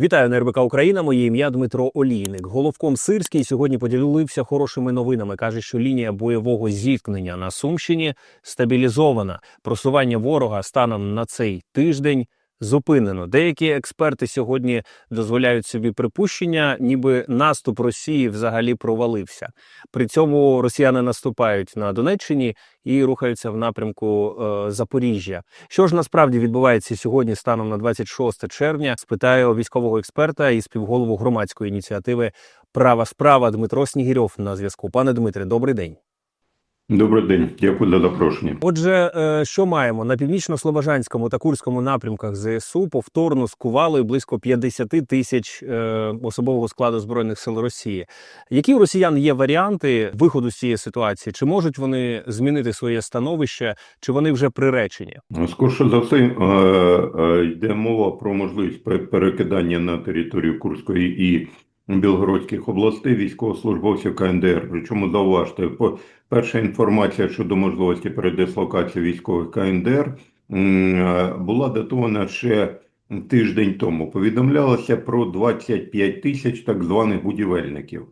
Вітаю на РБК Україна. Моє ім'я Дмитро Олійник. Головком Сирський сьогодні поділився хорошими новинами. каже, що лінія бойового зіткнення на Сумщині стабілізована. Просування ворога станом на цей тиждень зупинено. Деякі експерти сьогодні дозволяють собі припущення, ніби наступ Росії взагалі провалився. При цьому росіяни наступають на Донеччині і рухаються в напрямку е, Запоріжжя. Що ж насправді відбувається сьогодні, станом на 26 червня? Спитаю військового експерта і співголову громадської ініціативи Права справа Дмитро Снігірьов на зв'язку. Пане Дмитре, добрий день. Добрий день, дякую за запрошення. Отже, е, що маємо на північно-слобожанському та курському напрямках ЗСУ повторно скували близько 50 тисяч е, особового складу збройних сил Росії. Які у росіян є варіанти виходу з цієї ситуації? Чи можуть вони змінити своє становище, чи вони вже приречені? Скорше за все, е, йде мова про можливість пе- перекидання на територію Курської і Білгородських областей військовослужбовців КНДР. Причому зауважте, перша інформація щодо можливості передислокації військових КНДР е, була датована ще тиждень тому. Повідомлялося про 25 тисяч так званих будівельників.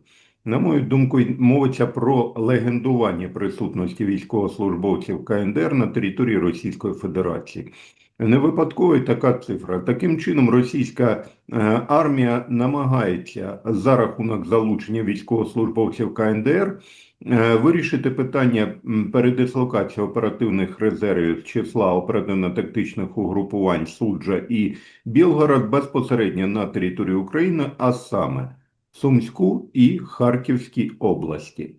На мою думку, мовиться про легендування присутності військовослужбовців КНДР на території Російської Федерації. Не випадково така цифра. Таким чином, російська е, армія намагається за рахунок залучення військовослужбовців КНДР е, вирішити питання передислокації оперативних резервів числа оперативно-тактичних угрупувань Суджа і Білгород безпосередньо на територію України, а саме Сумську і Харківській області.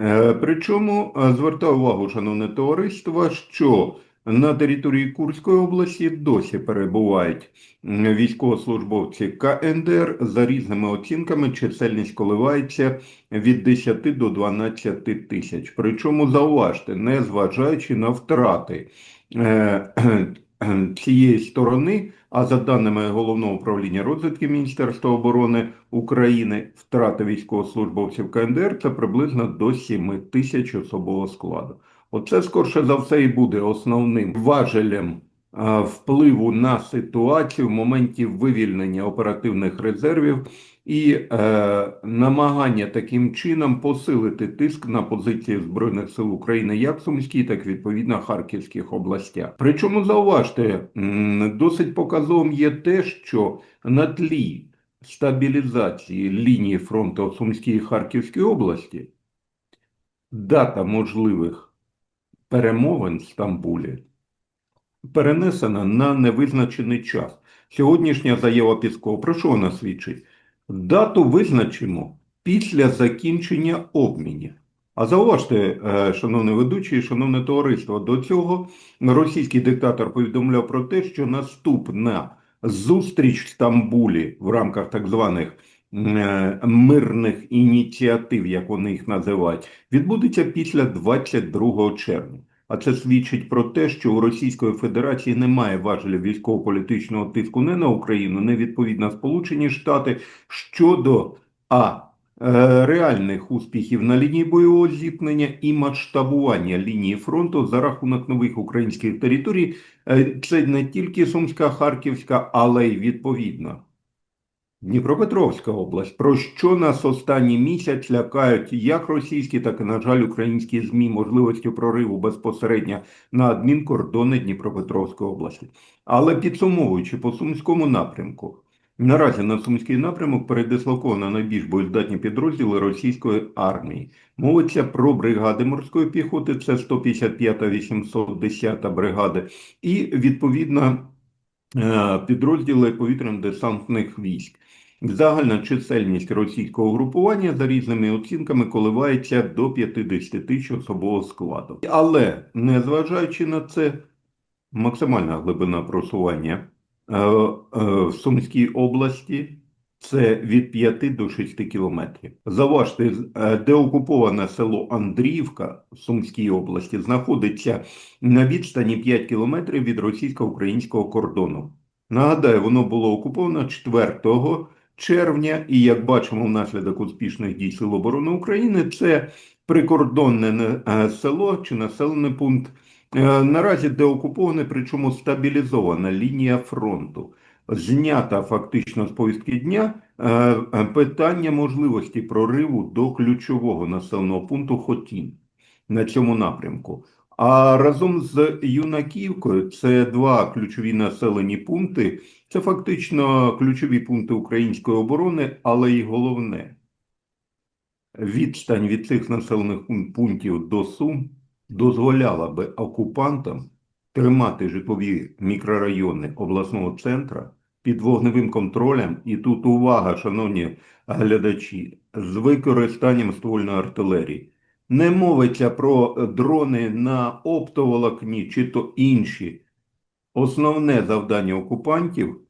Е, Причому звертаю увагу, шановне товариство, що на території Курської області досі перебувають військовослужбовці КНДР. За різними оцінками чисельність коливається від 10 до 12 тисяч. Причому зауважте, не зважаючи на втрати е, цієї сторони, а за даними Головного управління розвідки Міністерства оборони України, втрати військовослужбовців КНДР це приблизно до 7 тисяч особового складу. Оце скорше за все і буде основним важелем впливу на ситуацію в моменті вивільнення оперативних резервів і е, намагання таким чином посилити тиск на позиції Збройних сил України як в Сумській, так і відповідно Харківських областях. Причому зауважте, досить показовим є те, що на тлі стабілізації лінії фронту Сумській і Харківській області дата можливих перемовин в Стамбулі перенесена на невизначений час. Сьогоднішня заява Піскова, про що вона свідчить? Дату визначимо після закінчення обмінів. А зауважте, е, шановний ведучий, шановне товариство, до цього російський диктатор повідомляв про те, що наступна зустріч в Стамбулі в рамках так званих мирних ініціатив, як вони їх називають, відбудеться після 22 червня. А це свідчить про те, що у Російської Федерації немає важелів військово-політичного тиску не на Україну, не відповідно Сполучені Штати щодо а е, реальних успіхів на лінії бойового зіткнення і масштабування лінії фронту за рахунок нових українських територій. Е, Це не тільки Сумська, Харківська, але й відповідно Дніпропетровська область, про що нас останній місяць лякають як російські, так і, на жаль, українські ЗМІ можливістю прориву безпосередньо на адмінкордони Дніпропетровської області. Але підсумовуючи по Сумському напрямку, наразі на Сумський напрямок передислоковано найбільш боєздатні підрозділи російської армії. Мовиться про бригади морської піхоти, це 155-та, 810-та бригади, і відповідно е, підрозділи повітряно-десантних військ. Загальна чисельність російського групування за різними оцінками коливається до 50 тисяч особового складу. Але незважаючи на це, максимальна глибина просування е, е, в Сумській області це від 5 до 6 кілометрів. Заважте, е, де окуповане село Андріївка в Сумській області знаходиться на відстані 5 кілометрів від російсько-українського кордону. Нагадаю, воно було окуповано 4 червня, і як бачимо, внаслідок успішних дій Сил оборони України, це прикордонне е, село чи населений пункт. Е, Наразі деокуповане, причому стабілізована лінія фронту. знята фактично з повістки дня е, питання можливості прориву до ключового населеного пункту Хотін на цьому напрямку. А разом з Юнаківкою це два ключові населені пункти. Це фактично ключові пункти української оборони, але й головне відстань від цих населених пунктів до Сум дозволяла би окупантам тримати житлові мікрорайони обласного центра під вогневим контролем. І тут увага, шановні глядачі, з використанням ствольної артилерії. Не мовиться про дрони на оптоволокні чи то інші. Основне завдання окупантів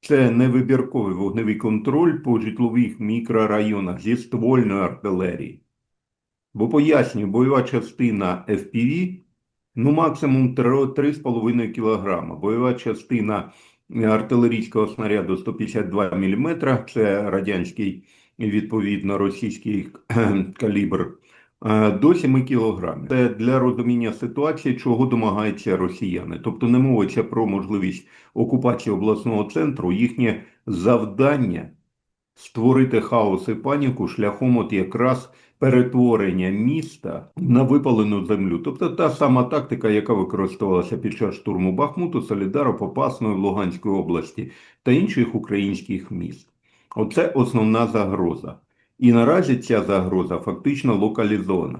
це невибірковий вогневий контроль по житлових мікрорайонах зі ствольної артилерії. Бо пояснюю, бойова частина FPV ну максимум 3,5 кг. Бойова частина артилерійського снаряду 152 мм, це радянський, відповідно, російський калібр, е, до 7 кг. Це для розуміння ситуації, чого домагаються росіяни. Тобто не мовиться про можливість окупації обласного центру, їхнє завдання створити хаос і паніку шляхом от якраз перетворення міста на випалену землю. Тобто та сама тактика, яка використовувалася під час штурму Бахмуту, Солідару, Попасної, Луганської області та інших українських міст. Оце основна загроза. І наразі ця загроза фактично локалізована.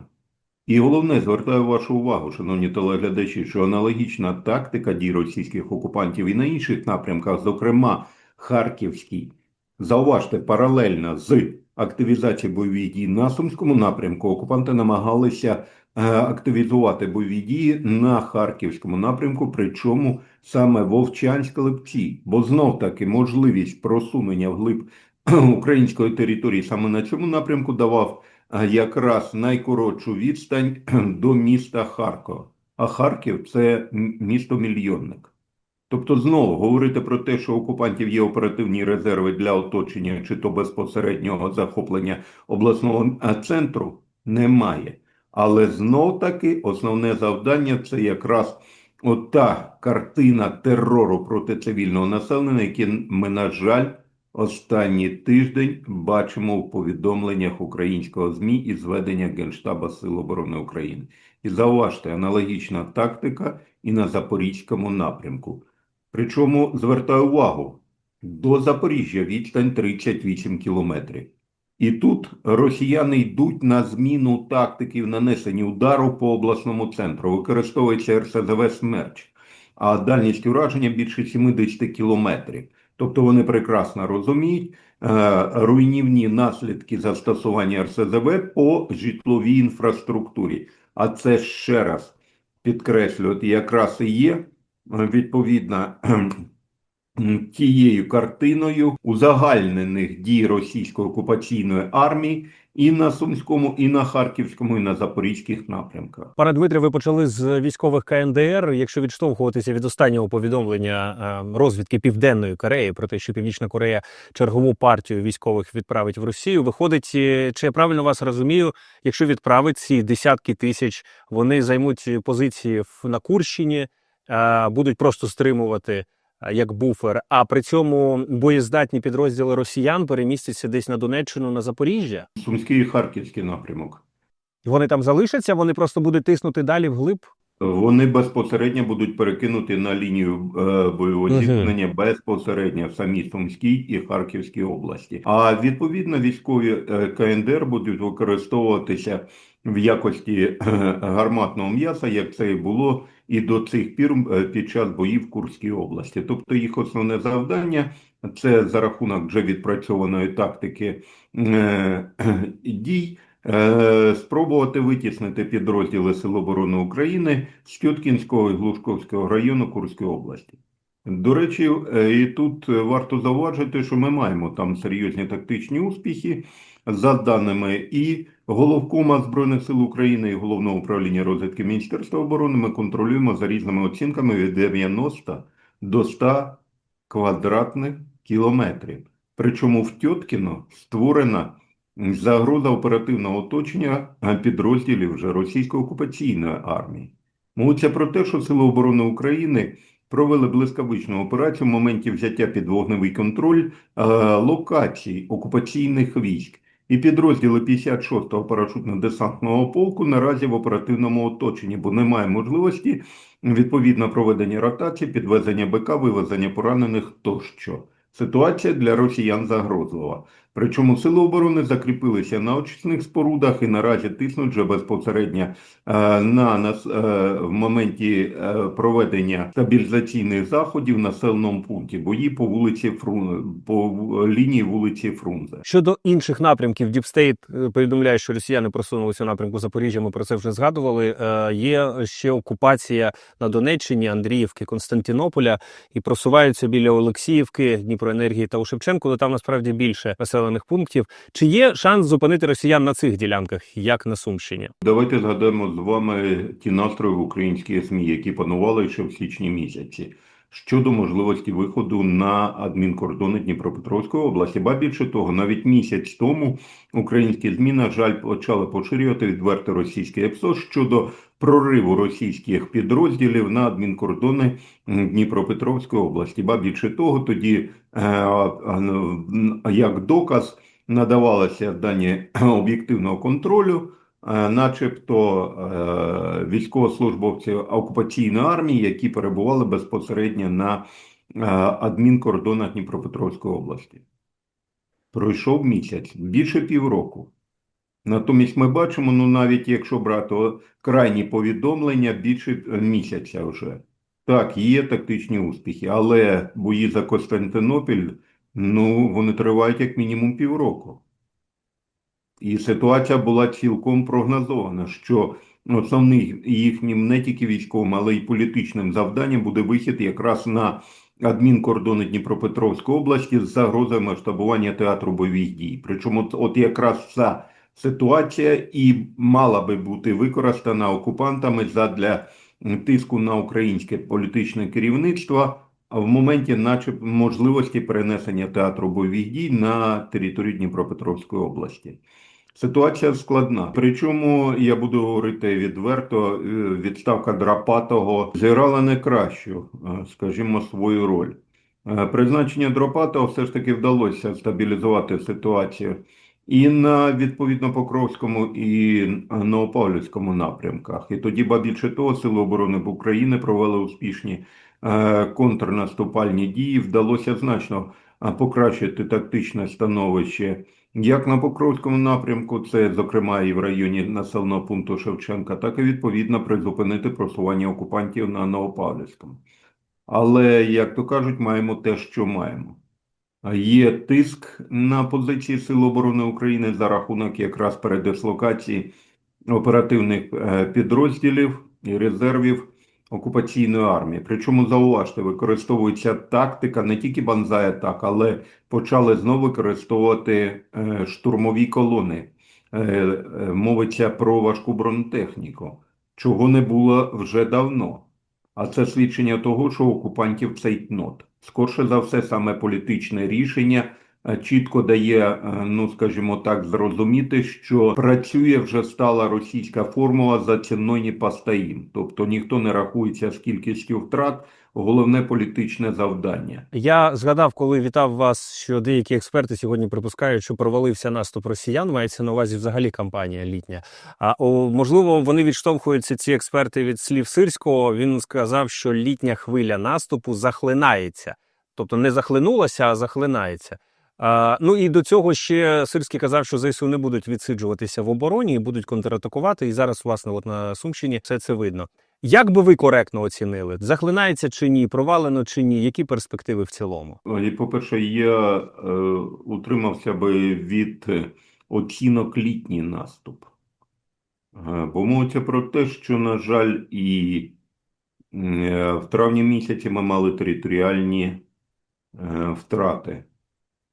І головне, звертаю вашу увагу, шановні телеглядачі, що аналогічна тактика дій російських окупантів і на інших напрямках, зокрема Харківський, зауважте, паралельно з активізацією бойових дій на Сумському напрямку, окупанти намагалися е, активізувати бойові дії на Харківському напрямку, причому саме Вовчанськ-Липці, бо знов таки можливість просунення вглиб української території саме на цьому напрямку давав якраз найкоротшу відстань до міста Харкова. А Харків це м- місто-мільйонник. Тобто, знову говорити про те, що окупантів є оперативні резерви для оточення чи то безпосереднього захоплення обласного центру, немає. Але знов таки основне завдання це якраз ота картина терору проти цивільного населення, яке ми, на жаль, Останній тиждень бачимо в повідомленнях українського ЗМІ і зведення Генштаба Сил оборони України. І зауважте, аналогічна тактика і на Запорізькому напрямку. Причому звертаю увагу, до Запоріжжя відстань 38 кілометрів. І тут росіяни йдуть на зміну тактики в нанесенні удару по обласному центру. Використовується РСЗВ «Смерч», а дальність ураження більше 70 кілометрів. Тобто вони прекрасно розуміють е, руйнівні наслідки застосування РСЗВ по житловій інфраструктурі. А це ще раз підкреслювати, якраз і є е, відповідно тією картиною узагальнених дій російської окупаційної армії і на Сумському, і на Харківському, і на Запорізьких напрямках. Пане Дмитре, ви почали з військових КНДР. Якщо відштовхуватися від останнього повідомлення е, розвідки Південної Кореї про те, що Північна Корея чергову партію військових відправить в Росію, виходить, е, чи я правильно вас розумію, якщо відправить ці десятки тисяч, вони займуть позиції на Курщині, е, будуть просто стримувати. Е, Як буфер, а при цьому боєздатні підрозділи росіян перемістяться десь на Донеччину на Запоріжжя. Сумський і Харківський напрямок. Вони там залишаться, вони просто будуть тиснути далі вглиб. Вони безпосередньо будуть перекинуті на лінію е, бойового зіткнення безпосередньо в самій Сумській і Харківській області. А відповідно військові е, КНДР будуть використовуватися в якості е, гарматного м'яса, як це і було і до цих пір е, під час боїв в Курській області. Тобто їх основне завдання це за рахунок вже відпрацьованої тактики е, дій. Спробувати витіснити підрозділи Сил оборони України з Тюткінського і Глушковського району Курської області. До речі, і тут варто зауважити, що ми маємо там серйозні тактичні успіхи за даними і Головкома Збройних сил України і Головного управління розвідки Міністерства оборони. Ми контролюємо за різними оцінками від 90 до 100 квадратних кілометрів. Причому в Тьоткіно створена загроза оперативного оточення підрозділів вже російської окупаційної армії. Мовиться про те, що Сили оборони України провели блискавичну операцію в моменті взяття під вогневий контроль е, локацій окупаційних військ. І підрозділи 56-го парашютно-десантного полку наразі в оперативному оточенні, бо немає можливості відповідно проведення ротації, підвезення БК, вивезення поранених тощо. Ситуація для росіян загрозлива. Причому сили оборони закріпилися на очисних спорудах і наразі тиснуть вже безпосередньо е, на нас е, в моменті е, проведення стабілізаційних заходів в населеному пункті бої по вулиці Фрун по лінії вулиці Фрунзе. Щодо інших напрямків, Діпстейт повідомляє, що росіяни просунулися у напрямку Запоріжжя. Ми про це вже згадували. Є ще окупація на Донеччині, Андріївки, Константинополя і просуваються біля Олексіївки, Дніпроенергії та у Шевченку, де там насправді більше населених пунктів. Чи є шанс зупинити росіян на цих ділянках, як на Сумщині? Давайте згадаємо з вами ті настрої в українській СМІ, які панували ще в січні місяці. Щодо можливості виходу на адмінкордони Дніпропетровської області, ба більше того, навіть місяць тому українські ЗМІ, на жаль, почали поширювати відверто російське ЕПСО щодо прориву російських підрозділів на адмінкордони Дніпропетровської області. Ба більше того, тоді е, як доказ надавалися дані об'єктивного контролю. Е, начебто е, військовослужбовці окупаційної армії, які перебували безпосередньо на е, адмінкордонах Дніпропетровської області. Пройшов місяць, більше півроку. Натомість ми бачимо, ну навіть якщо брати крайні повідомлення, більше місяця вже. Так, є тактичні успіхи, але бої за Константинопіль, ну, вони тривають як мінімум півроку. І ситуація була цілком прогнозована, що основним їхнім не тільки військовим, але й політичним завданням буде вихід якраз на адмінкордони Дніпропетровської області з загрозою масштабування театру бойових дій. Причому от, якраз ця ситуація і мала би бути використана окупантами задля тиску на українське політичне керівництво в моменті, наче можливості перенесення театру бойових дій на територію Дніпропетровської області. Ситуація складна. Причому я буду говорити відверто, е, відставка Драпатого зіграла не кращу, е, скажімо, свою роль. Е, Призначення Дропатого все ж таки вдалося стабілізувати ситуацію і на відповідно Покровському, і Новопавлівському напрямках. І тоді, ба більше того, Сили оборони України провели успішні контрнаступальні дії. Вдалося значно покращити тактичне становище як на Покровському напрямку, це, зокрема, і в районі населеного пункту Шевченка, так і відповідно призупинити просування окупантів на Новопавлівському. Але, як то кажуть, маємо те, що маємо. Є тиск на позиції Сил оборони України за рахунок якраз передислокації оперативних е, підрозділів і резервів окупаційної армії. Причому зауважте, використовується тактика не тільки банзай атак, але почали знову використовувати е, штурмові колони. Е, е, Мовиться про важку бронетехніку, чого не було вже давно. А це свідчення того, що окупантів цей тнот. Скорше за все, саме політичне рішення чітко дає, е, ну скажімо так, зрозуміти, що працює вже стала російська формула за ціною не постоїм. Тобто ніхто не рахується з кількістю втрат, головне політичне завдання. Я згадав, коли вітав вас, що деякі експерти сьогодні припускають, що провалився наступ росіян. Мається на увазі взагалі кампанія літня. А о, можливо, вони відштовхуються ці експерти від слів Сирського. Він сказав, що літня хвиля наступу захлинається, тобто не захлинулася, а захлинається. Ну і до цього ще Сирський казав, що ЗСУ не будуть відсиджуватися в обороні і будуть контратакувати. І зараз, власне, от на Сумщині все це видно. Як би ви коректно оцінили, захлинається чи ні, провалено чи ні? Які перспективи в цілому? По-перше, я е, утримався би від оцінок літній наступ. Е, Бо мовиться про те, що, на жаль, і е, в травні місяці ми мали територіальні е, втрати.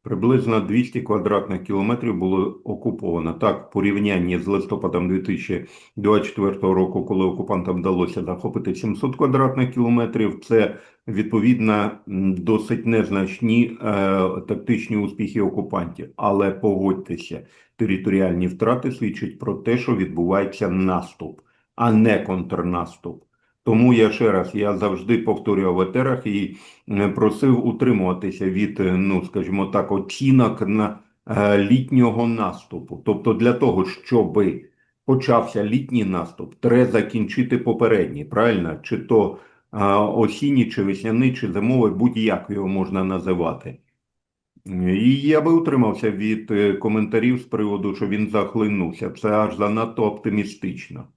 Приблизно 200 квадратних кілометрів було окуповано. Так, в порівнянні з листопадом 2024 року, коли окупантам вдалося захопити 700 квадратних кілометрів, це відповідно досить незначні е, тактичні успіхи окупантів. Але погодьтеся, територіальні втрати свідчать про те, що відбувається наступ, а не контрнаступ. Тому я ще раз я завжди повторював в етерах і е, просив утримуватися від, е, ну скажімо так, оцінок на е, літнього наступу. Тобто, для того, щоб почався літній наступ, треба закінчити попередній, правильно? Чи то осінній, чи весняний, чи зимовий, будь-як його можна називати. І я би утримався від коментарів з приводу, що він захлинувся. Це аж занадто оптимістично.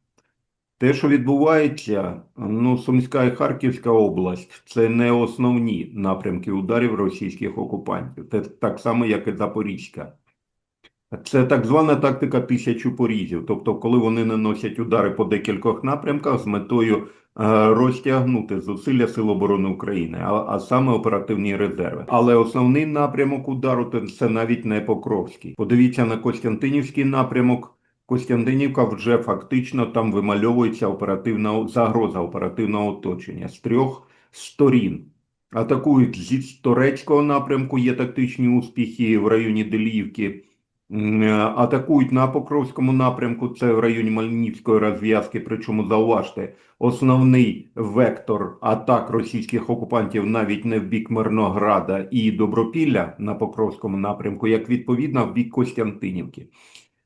Те, що відбувається, ну, Сумська і Харківська область це не основні напрямки ударів російських окупантів. Це так само, як і Запорізька. Це так звана тактика тисячу порізів. Тобто, коли вони наносять удари по декількох напрямках з метою е, розтягнути зусилля Сил оборони України, а, а саме оперативні резерви. Але основний напрямок удару це- це навіть не Покровський. Подивіться на Костянтинівський напрямок. Костянтинівка вже фактично там вимальовується оперативна загроза оперативного оточення з трьох сторін. Атакують зі Торецького напрямку, є тактичні успіхи в районі Деліївки. Е, Атакують на Покровському напрямку, це в районі Мальнівської розв'язки. Причому зауважте, основний вектор атак російських окупантів навіть не в бік Мирнограда і Добропілля на Покровському напрямку, як відповідно в бік Костянтинівки.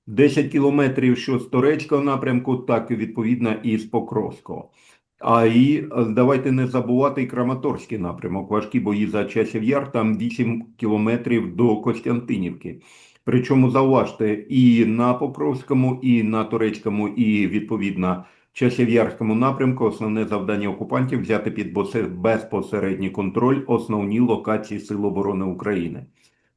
10 кілометрів що з Торецького напрямку, так і відповідно і з Покровського. А і е, давайте не забувати і Краматорський напрямок. Важкі бої за часів яр, там 8 кілометрів до Костянтинівки. Причому зауважте, і на Покровському, і на Турецькому, і відповідно Часів'ярському напрямку основне завдання окупантів взяти під безпосередній контроль основні локації Сил оборони України.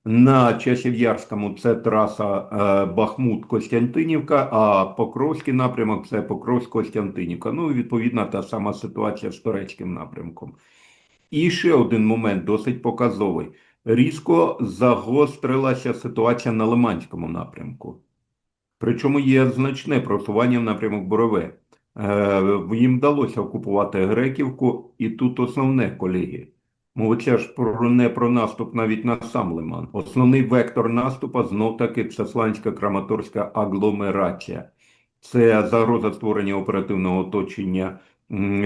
На Часів'ярському це траса е, Бахмут-Костянтинівка, а Покровський напрямок це Покровськ-Костянтинівка. Ну і відповідно та сама ситуація з турецьким напрямком. І ще один момент досить показовий. Різко загострилася ситуація на Лиманському напрямку. Причому є значне просування в напрямок Борове. Е, їм вдалося окупувати Греківку, і тут основне, колеги. Мовиться ж про не про наступ навіть на сам Лиман. Основний вектор наступу знов таки це Сланська Краматорська агломерація. Це загроза створення оперативного оточення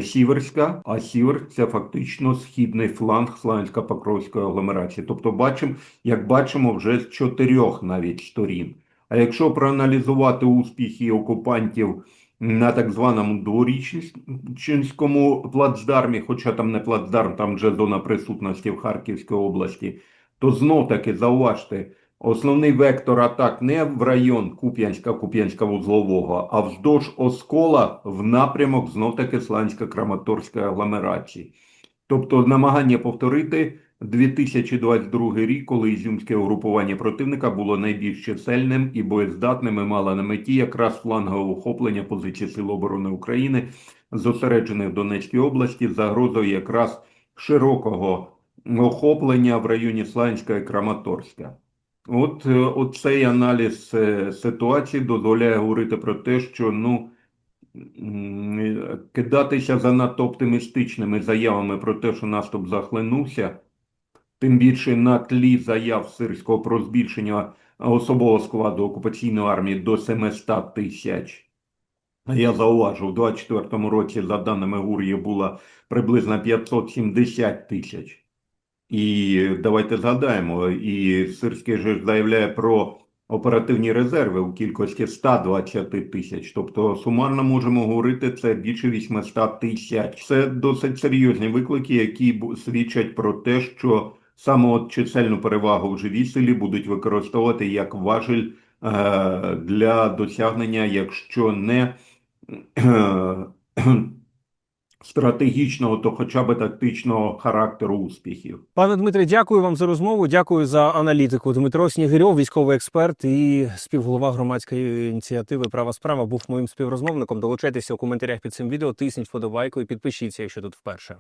Сіверська, а Сіверськ це фактично східний фланг Сланська Покровської агломерації. Тобто, бачимо, як бачимо, вже з чотирьох навіть сторін. А якщо проаналізувати успіхи окупантів на так званому дворічнському плацдармі, хоча там не плацдарм, там вже зона присутності в Харківській області, то знов таки зауважте, основний вектор атак не в район Куп'янська, Куп'янська вузлового, а вздовж Оскола в напрямок знов таки Сланська-Краматорської агломерації. Тобто намагання повторити 2022 рік, коли ізюмське угрупування противника було найбільш чисельним і боєздатним і мало на меті якраз флангове охоплення позицій Сил оборони України, зосереджених в Донецькій області, загрозою якраз широкого охоплення в районі Сланська і Краматорська. От, е, от цей аналіз е, ситуації дозволяє говорити про те, що ну. Кидатися занадто оптимістичними заявами про те, що наступ захлинувся, тим більше на тлі заяв Сирського про збільшення особового складу окупаційної армії до 700 тисяч. Я зауважу, у 24-му році, за даними ГУР'ї, було приблизно 570 тисяч. І давайте згадаємо, і Сирський же заявляє про оперативні резерви у кількості 120 тисяч. Тобто сумарно можемо говорити, це більше 800 тисяч. Це досить серйозні виклики, які свідчать про те, що саме от чисельну перевагу в живій силі будуть використовувати як важель е, для досягнення, якщо не е, стратегічного, то хоча б тактичного характеру успіхів. Пане Дмитре, дякую вам за розмову. Дякую за аналітику. Дмитро Снігирьов, військовий експерт і співголова громадської ініціативи Права справа був моїм співрозмовником. Долучайтеся у коментарях під цим відео, тисніть вподобайку і підпишіться, якщо тут вперше.